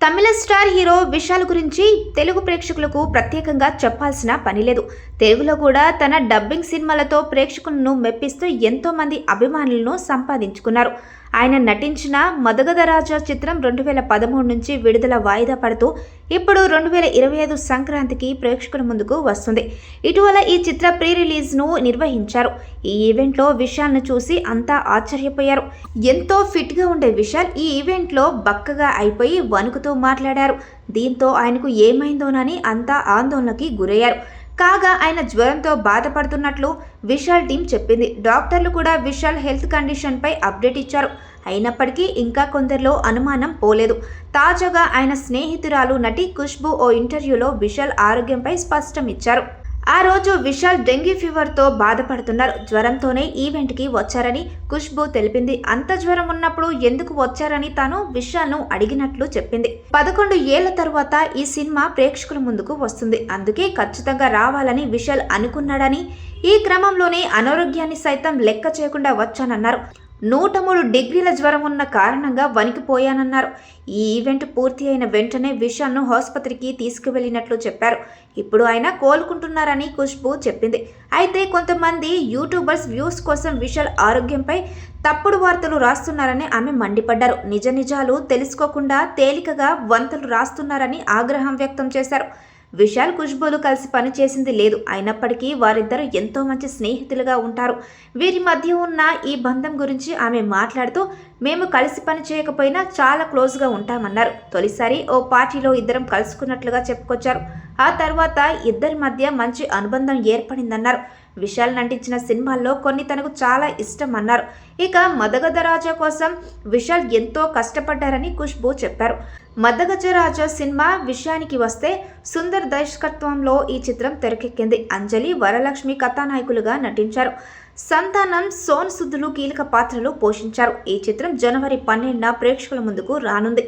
తమిళ star hero Vishal గురించి తెలుగు ప్రేక్షకులకు ప్రత్యేకంగా చెప్పాల్సిన పని లేదు. తెలుగులో కూడా తన డబ్బింగ్ సినిమాలతో ప్రేక్షకులను మెప్పిస్తూ ఎంతో మంది అభిమానులను సంపాదించుకున్నారు. ఆయన నటించిన మదగదరాజా చిత్రం రెండు వేల పదమూడు నుంచి విడుదల వాయిదా పడుతూ ఇప్పుడు రెండు వేల ఇరవై ఐదు సంక్రాంతికి ప్రేక్షకుల ముందుకు వస్తుంది. ఇటీవల ఈ చిత్ర ప్రీ రిలీజ్ను నిర్వహించారు. ఈ ఈవెంట్లో విశాల్ను చూసి అంతా ఆశ్చర్యపోయారు. ఎంతో ఫిట్గా ఉండే విశాల్ ఈ ఈవెంట్లో బక్కగా అయిపోయి వణుకుతూ మాట్లాడారు. దీంతో ఆయనకు ఏమైందోనని అంతా ఆందోళనకి గురయ్యారు. కాగా ఆయన జ్వరంతో బాధపడుతున్నట్లు విశాల్ టీం చెప్పింది. డాక్టర్లు కూడా విశాల్ హెల్త్ కండిషన్పై అప్డేట్ ఇచ్చారు. అయినప్పటికీ ఇంకా కొందరిలో అనుమానం పోలేదు. తాజాగా ఆయన స్నేహితురాలు నటి ఖుష్బు ఓ ఇంటర్వ్యూలో విశాల్ ఆరోగ్యంపై స్పష్టం ఇచ్చారు. ఆ రోజు విశాల్ డెంగ్యూ ఫీవర్తో బాధపడుతున్నారు. జ్వరంతోనే ఈవెంట్కి వచ్చారని ఖుష్బు తెలిపింది. అంత జ్వరం ఉన్నప్పుడు ఎందుకు వచ్చారని తాను విశాల్ను అడిగినట్లు చెప్పింది. పదకొండు ఏళ్ళ తరువాత ఈ సినిమా ప్రేక్షకుల ముందుకు వస్తుంది. అందుకే ఖచ్చితంగా రావాలని విశాల్ అనుకున్నాడని ఈ క్రమంలోనే అనారోగ్యాన్ని సైతం లెక్క చేయకుండా వచ్చానన్నారు. నూట మూడు డిగ్రీల జ్వరం ఉన్న కారణంగా వణికిపోయానన్నారు. ఈ ఈవెంట్ పూర్తి అయిన వెంటనే విషాన్ను ఆసుపత్రికి తీసుకువెళ్ళినట్లు చెప్పారు. ఇప్పుడు ఆయన కోలుకుంటున్నారని ఖుష్బు చెప్పింది. అయితే కొంతమంది యూట్యూబర్స్ వ్యూస్ కోసం విశాల్ ఆరోగ్యంపై తప్పుడు వార్తలు రాస్తున్నారని ఆమె మండిపడ్డారు. నిజ నిజాలు తెలుసుకోకుండా తేలికగా వంతలు రాస్తున్నారని ఆగ్రహం వ్యక్తం చేశారు. విశాల్ ఖుష్బులు కలిసి పనిచేసింది లేదు. అయినప్పటికీ వారిద్దరూ ఎంతో మంచి స్నేహితులుగా ఉంటారు. వీరి మధ్య ఉన్న ఈ బంధం గురించి ఆమె మాట్లాడుతూ మేము కలిసి పని చేయకపోయినా చాలా క్లోజ్గా ఉంటామన్నారు. తొలిసారి ఓ పార్టీలో ఇద్దరం కలుసుకున్నట్లుగా చెప్పుకొచ్చారు. ఆ తర్వాత ఇద్దరి మధ్య మంచి అనుబంధం ఏర్పడిందన్నారు. విశాల్ నటించిన సినిమాల్లో కొన్ని తనకు చాలా ఇష్టం అన్నారు ఇక మదగధరాజా కోసం విశాల్ ఎంతో కష్టపడ్డారని ఖుష్బు చెప్పారు. మదగజరాజా సినిమా విషయానికి వస్తే సుందర్ దర్శకత్వంలో ఈ చిత్రం తెరకెక్కింది. అంజలి వరలక్ష్మి కథానాయకులుగా నటించారు. సంతానం సోన్ సుద్దులు కీలక పాత్రలు పోషించారు. ఈ చిత్రం జనవరి పన్నెండున ప్రేక్షకుల ముందుకు రానుంది.